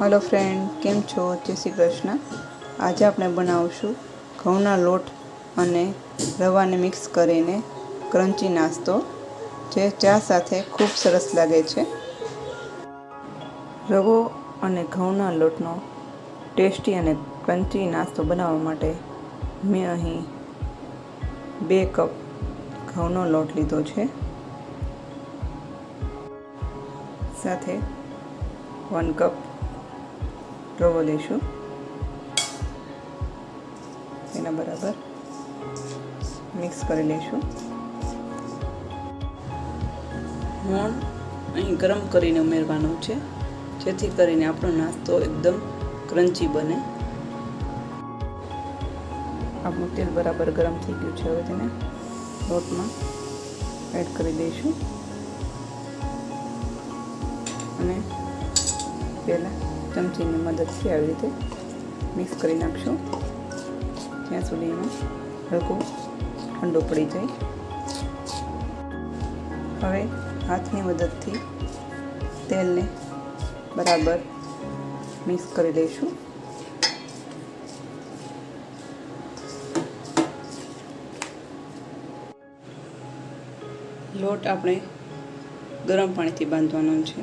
Hello friend કેમ છો? જય શ્રી કૃષ્ણ. આજે આપણે બનાવશું ઘઉંના લોટ અને રવાને મિક્સ કરીને ક્રન્ચી નાસ્તો, જે ચા સાથે ખૂબ સરસ લાગે છે. રવો અને ઘઉંના લોટનો ટેસ્ટી અને ક્રન્ચી નાસ્તો બનાવવા માટે મેં અહીં બે કપ ઘઉંનો લોટ લીધો છે. સાથે વન કપ રવો લઈશું એના બરાબર મિક્સ કરી લઈશું. મોણ અહીં ગરમ કરીને ઉમેરવાનું છે જેથી કરીને આપણો નાસ્તો એકદમ ક્રન્ચી બને. આપણું તેલ બરાબર ગરમ થઈ ગયું છે હવે તેને લોટમાં એડ કરી દઈશું. અને પહેલાં ચમચીની મદદથી આવી રીતે મિક્સ કરી નાખશું. ત્યાં સુધી એમાં હલકું ઠંડુ પડી જાય. હવે હાથની મદદથી તેલને બરાબર મિક્સ કરી લઈશું. લોટ આપણે ગરમ પાણીથી બાંધવાનો છે.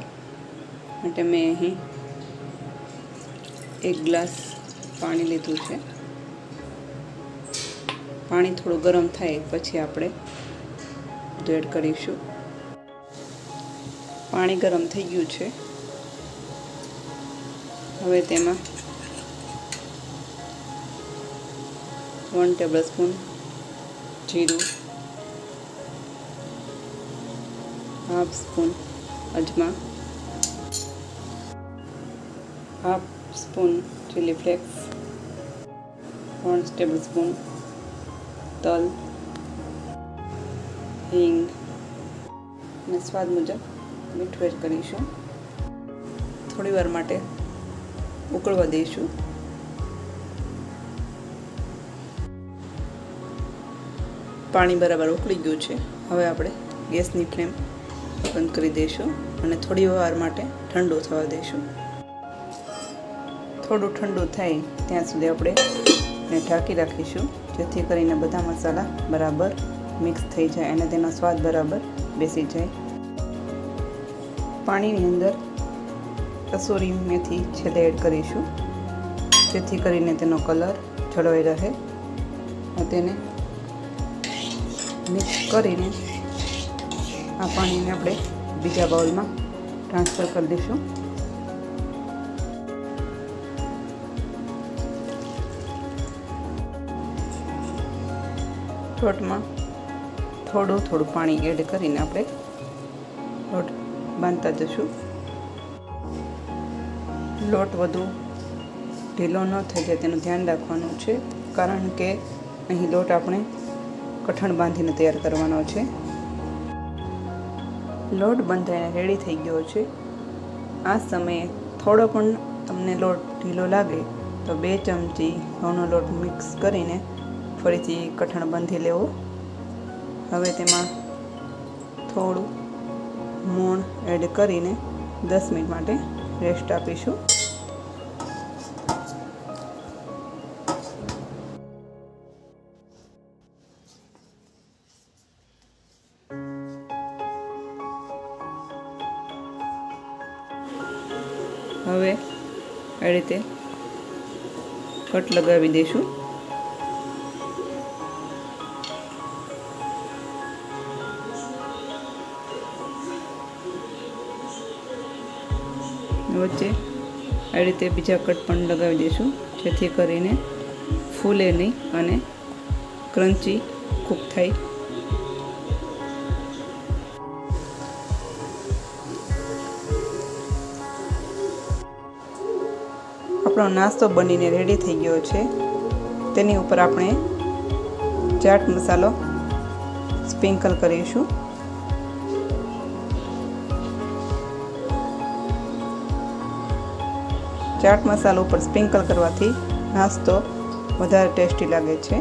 માટે મેં અહીં એક ગ્લાસ પાણી લીધું છે. પાણી થોડું ગરમ થાય પછી આપણે બધું એડ કરીશું. પાણી ગરમ થઈ ગયું છે. હવે તેમાં વન ટેબલ સ્પૂન જીરું half spoon અજમા half spoon chilli flakes one tablespoon તલ હિંગ. અને સ્વાદ મુજબ મીઠું એડ કરીશું. થોડી વાર માટે ઉકળવા દઈશું. પાણી બરાબર ઉકળી ગયું છે. હવે આપણે ગેસની ફ્લેમ બંધ કરી દઈશું અને થોડી વાર માટે ઠંડુ થવા દઈશું. થોડું ઠંડુ થાય ત્યાં સુધી આપણે એને ઢાંકી રાખીશું, જેથી કરીને બધા મસાલા બરાબર મિક્સ થઈ જાય અને તેનો સ્વાદ બરાબર બેસી જાય. પાણીની અંદર કસૂરી મેથી છેલ્લે એડ કરીશું, જેથી કરીને તેનો કલર જળવાઈ રહે તેને મિક્સ કરીને આ પાણીને આપણે બીજા બાઉલમાં ટ્રાન્સફર કરી દઈશું. લોટમાં થોડું થોડું પાણી એડ કરીને આપણે લોટ બાંધતા જશું. લોટ વધુ ઢીલો ન થઈ જાય, તેનું ધ્યાન રાખવાનું છે, કારણ કે અહીં લોટ આપણે કઠણ બાંધીને તૈયાર કરવાનો છે. લોટ બંધાઈને રેડી થઈ ગયો છે. આ સમયે થોડો પણ તમને લોટ ઢીલો લાગે, તો બે ચમચી ઘઉંનો લોટ મિક્સ કરીને ફરીથી કઠણ બાંધી લેવો. હવે તેમાં થોડું મોણ એડ કરીને દસ મિનિટ માટે રેસ્ટ આપીશું. હવે આ રીતે કટ લગાવી દઈશું. વચ્ચે આ રીતે બીજા કટ પણ લગાવી દઈશું, જેથી કરીને ફૂલે નહીં અને ક્રન્ચી કૂક થાય. આપણો નાસ્તો બનીને રેડી થઈ ગયો છે. તેની ઉપર આપણે ચાટ મસાલો સ્પ્રિંકલ કરીશું. ચાટ મસાલો ઉપર સ્પ્રિંકલ કરવાથી નાસ્તો વધારે ટેસ્ટી લાગે છે.